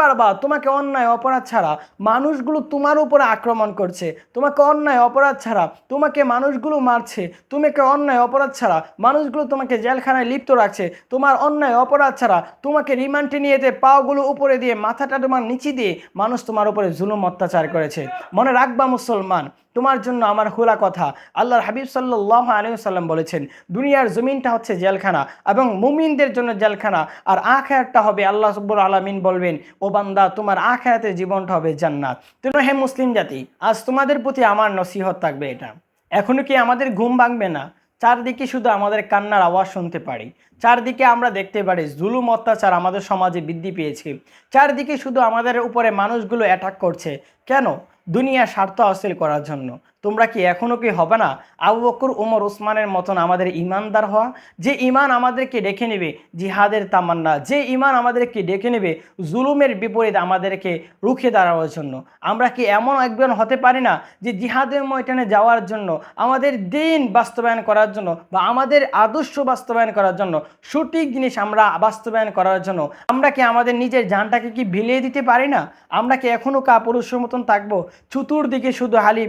পারবা, তোমাকে অন্যায়, অপরাধ ছাড়া মানুষগুলো তোমার উপরে আক্রমণ করছে। তোমাকে অন্যায়, অপরাধ ছাড়া তোমাকে মানুষগুলো মারছে। তোমাকে অন্যায়, অপরাধ ছাড়া মানুষগুলো তোমাকে জেলখানায় লিপ্ত রাখছে। তোমার অন্যায়, অপরাধ ছাড়া তোমাকে রিমান্ডে নিয়ে যেতে পাগুলো উপরে দিয়ে, মাথাটা তোমার নিচে দিয়ে মানুষ তোমার উপরে জুলুম, অত্যাচার করেছে। মনে রাখবা মুসলমান, তোমার জন্য আমার খোলা কথা। আল্লাহর হাবিব সাল্লাহ আলিয়াল্লাম বলেছেন, দুনিয়ার জমিনটা হচ্ছে জেলখানা এবং মুমিনদের জন্য জেলখানা, আর আখায়াতটা হবে আল্লাহ সব্বুর আলমিন বলবেন বান্দা, তোমার আখায়াতের জীবনটা হবে জান্নাত। তুমি হে মুসলিম জাতি, আজ তোমাদের প্রতি আমার নসিহত থাকবে এটা। এখনও কি আমাদের ঘুম ভাঙবে না? চারদিকে শুধু আমাদের কান্নার আওয়াজ শুনতে পারি। চারদিকে আমরা দেখতে পারি জুলুম, অত্যাচার আমাদের সমাজে বৃদ্ধি পেয়েছে। চারদিকে শুধু আমাদের উপরে মানুষগুলো অ্যাটাক করছে। কেন? দুনিয়া স্বার্থ হাসিল করার জন্য। তোমরা কি এখনও কি হবে না? আবু বকর, উমর ওসমানের মতন আমাদের ইমানদার হওয়া? যে ইমান আমাদেরকে ডেকে নেবে, জিহাদের তামান্না। যে ইমান আমাদেরকে ডেকে নেবে, জুলুমের বিপরীত আমাদেরকে রুখে দাঁড়ানোর জন্য। আমরা কি এমন একজন হতে পারি না, যে জিহাদের ময়দানে যাওয়ার জন্য, আমাদের দিন বাস্তবায়ন করার জন্য বা আমাদের আদর্শ বাস্তবায়ন করার জন্য, সঠিক জিনিস আমরা বাস্তবায়ন করার জন্য, আমরা কি আমাদের নিজের জানটাকে কি বিলিয়ে দিতে পারি না? আমরা কি এখনও কাপুরুষের মতন থাকব? চতুর্দিকে শুধু হালি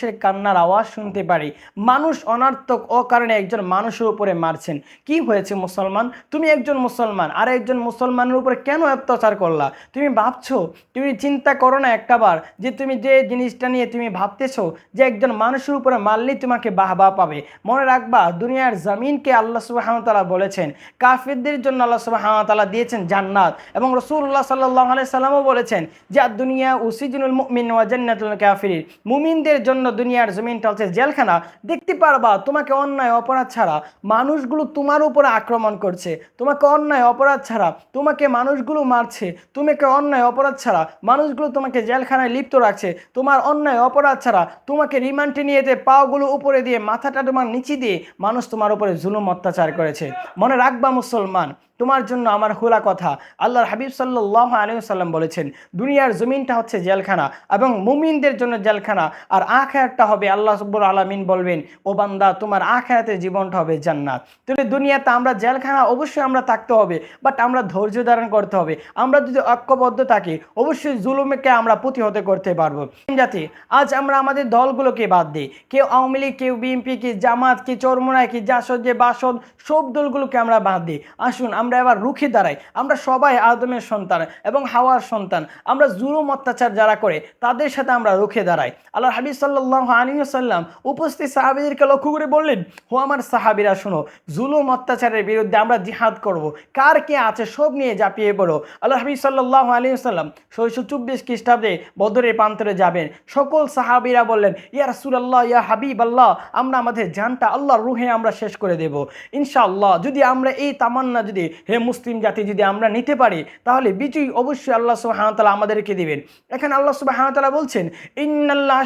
মানুষের কান্নার আওয়াজ শুনতে পারি। মানুষ অনার্থক অকারণে একজন মানুষের উপরে মারছেন। কি হয়েছে মুসলমান? তুমি একজন মুসলমান, আর একজন মুসলমানের উপরে কেন অত্যাচার করলা? তুমি ভাবছ, তুমি চিন্তা করো না একটাবার যে তুমি যে জিনিসটা নিয়ে তুমি ভাবতেছো যে একজন মানুষের উপরে মারলেই তোমাকে বাহবা পাবে। মনে রাখবা, দুনিয়ার জমিনকে আল্লাহ সুবাহতালা বলেছেন, কাফিরদের জন্য আল্লাহ সুবাহতালা দিয়েছেন জান্নাত। এবং রসুল্লাহ সাল্লাহ সাল্লামও বলেছেন যে দুনিয়া উসিজুল মুমিন ওয়া জান্নাতুল কাফিরিন। মুমিনদের জন্য দুনিয়ার জমিনটা হচ্ছে জেলখানা, দেখতে পারবা তোমাকে অন্যায় অপরাধ ছাড়া মানুষগুলো তোমার উপরে আক্রমণ করছে। তোমাকে অন্যায় অপরাধ ছাড়া তোমাকে মানুষগুলো মারছে। তোমাকে অন্যায় অপরাধ ছাড়া মানুষগুলো তোমাকে জেলখানায় লিপ্ত রাখছে। তোমার অন্যায় অপরাধ ছাড়া তোমাকে রিমান্ডে নিয়ে যেতে পাগুলো উপরে দিয়ে, মাথাটা তোমার নিচে দিয়ে মানুষ তোমার উপরে জুলুম অত্যাচার করেছে। মনে রাখবা মুসলমান তোমার জন্য আমার খোলা কথা। আল্লাহর হাবিব সাল্লাহ আলিয়াল্লাম বলেছেন, দুনিয়ার জমিনটা হচ্ছে জেলখানা এবং মুমিনদের জন্য জেলখানা, আর আখায়াতটা হবে আল্লাহ সব্বুর আলমিন বলবেন, ও বান্দা, তোমার আখায়াতের জীবনটা হবে জান্নাত। তাহলে দুনিয়াতে আমরা জেলখানা অবশ্যই আমরা থাকতে হবে বাট আমরা ধৈর্য ধারণ করতে হবে। আমরা যদি ঐক্যবদ্ধ থাকি, অবশ্যই জুলুমকে আমরা প্রতিহত করতে পারব। জাতি, আজ আমরা আমাদের দলগুলোকে বাদ দিই। কেউ আওয়ামী লীগ, কেউ বিএনপি, কি জামাত, কি চরমোনায় কি জাসদ, যে বাসদ, সব দলগুলোকে আমরা বাদ দিই। আসুন, আমরা এবার রুখে দাঁড়াই। আমরা সবাই আদমের সন্তান এবং হাওয়ার সন্তান। আমরা জুলুম, অত্যাচার যারা করে, তাদের সাথে আমরা রুখে দাঁড়াই। আল্লাহ হাবিব সাল্লাহ আলিয়াল্লাম উপস্থিত সাহাবিদেরকে লক্ষ্য করে বললেন হো আমার সাহাবিরা, শোনো, জুলুম, অত্যাচারের বিরুদ্ধে আমরা জিহাদ করব। কার কে আছে সব নিয়ে ঝাঁপিয়ে পড়ো? আল্লাহ হাবিব সাল্লাহ আলিয়াল্লাম ছয়শো চব্বিশ খ্রিস্টাব্দে বদরের প্রান্তরে যাবেন। সকল সাহাবিরা বললেন, ইয়া রাসুলাল্লাহ, ইয়া হাবিব আল্লাহ আমরা আমাদের জানটা আল্লাহর রুহে আমরা শেষ করে দেব। ইনশাআল্লাহ, যদি আমরা এই তামান্না যদি হে মুসলিম জাতি, যদি আমরা নিতে পারি, তাহলে বিজয়ী অবশ্যই আল্লাহ সুবাহতালা আমাদেরকে দিবেন। এখানে আল্লাহ সুবাহতালা বলছেন, ইন্নাল্লাহ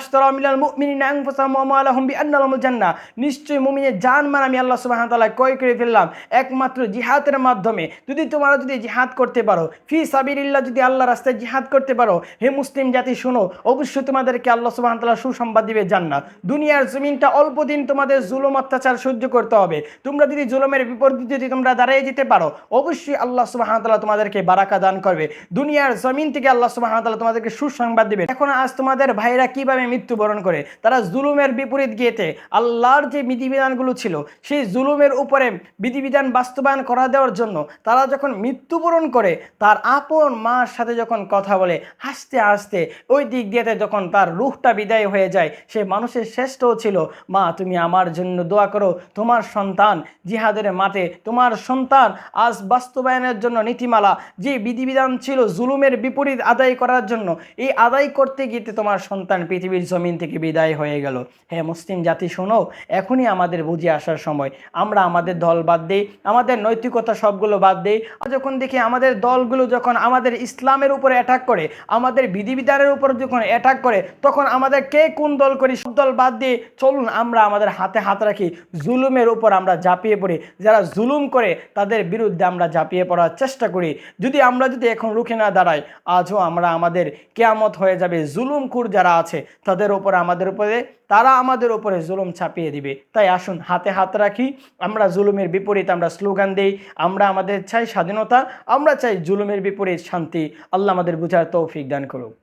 জান্নাহ। নিশ্চয়ই মুমিনের জান মান আমি আল্লাহ সুবাহতালা ক্রয় করে ফেললাম, একমাত্র জিহাদের মাধ্যমে। যদি তোমরা যদি জিহাদ করতে পারো, ফি সাবিরিল্লাহ যদি আল্লাহ রাস্তায় জিহাদ করতে পারো, হে মুসলিম জাতি, শোনো, অবশ্যই তোমাদেরকে আল্লাহ সুবাহতালা সুসংবাদ দিবে জান্নাত। দুনিয়ার জমিনটা অল্প দিন তোমাদের জুলুম অত্যাচার সহ্য করতে হবে। তোমরা যদি জুলুমের বিপরীতে যদি তোমরা দাঁড়িয়ে যেতে পারো অবশ্যই আল্লাহ সুবাহতাল্লাহ তোমাদেরকে বারাকা দান করবে। দুনিয়ার জমিন থেকে আল্লাহ সুবাহতাল্লাহ তোমাদেরকে সুসংবাদ দিবে এখন আজ তোমাদের ভাইরা কীভাবে মৃত্যুবরণ করে? তারা জুলুমের বিপরীত গিয়েতে আল্লাহর যে বিধিবিধানগুলো ছিল, সেই জুলুমের উপরে বিধিবিধান বাস্তবায়ন করা দেওয়ার জন্য তারা যখন মৃত্যুবরণ করে, তার আপন মার সাথে যখন কথা বলে, হাসতে হাসতে ওই দিক দিয়েতে যখন তার রুহটা বিদায় হয়ে যায়, সে মানুষের শ্রেষ্ঠও ছিল। মা, তুমি আমার জন্য দোয়া করো। তোমার সন্তান জিহাদের মাঠে, তোমার সন্তান আজ বাস্তবায়নের জন্য নীতিমালা, যে বিধিবিধান ছিল জুলুমের বিপরীত আদায় করার জন্য, এই আদায় করতে গিয়ে তোমার সন্তান পৃথিবীর জমিন থেকে বিদায় হয়ে গেল। হ্যাঁ মুসলিম জাতি, শোনো, এখনই আমাদের বুঝে আসার সময়। আমরা আমাদের দল বাদ দিই, আমাদের নৈতিকতা সবগুলো বাদ দিই। যখন দেখি আমাদের দলগুলো যখন আমাদের ইসলামের উপরে অ্যাটাক করে, আমাদের বিধিবিধানের উপর যখন অ্যাটাক করে, তখন আমাদের কে কোন দল করি, সব দল বাদ দিয়ে চলুন, আমরা আমাদের হাতে হাত রাখি। জুলুমের উপর আমরা ঝাঁপিয়ে পড়ি। যারা জুলুম করে, তাদের বিরুদ্ধে বিরুদ্ধে আমরা ঝাঁপিয়ে পড়ার চেষ্টা করি। যদি আমরা যদি এখন রুখে না দাঁড়াই, আজও আমরা আমাদের কেয়ামত হয়ে যাবে জুলুমকুর যারা আছে, তাদের উপরে আমাদের উপরে, তারা আমাদের উপরে জুলুম ছাপিয়ে দিবে। তাই আসুন, হাতে হাত রাখি। আমরা জুলুমের বিপরীত আমরা স্লোগান দেই। আমরা আমাদের চাই স্বাধীনতা, আমরা চাই জুলুমের বিপরীত শান্তি। আল্লাহ আমাদের বুঝার তৌফিক দান করুক।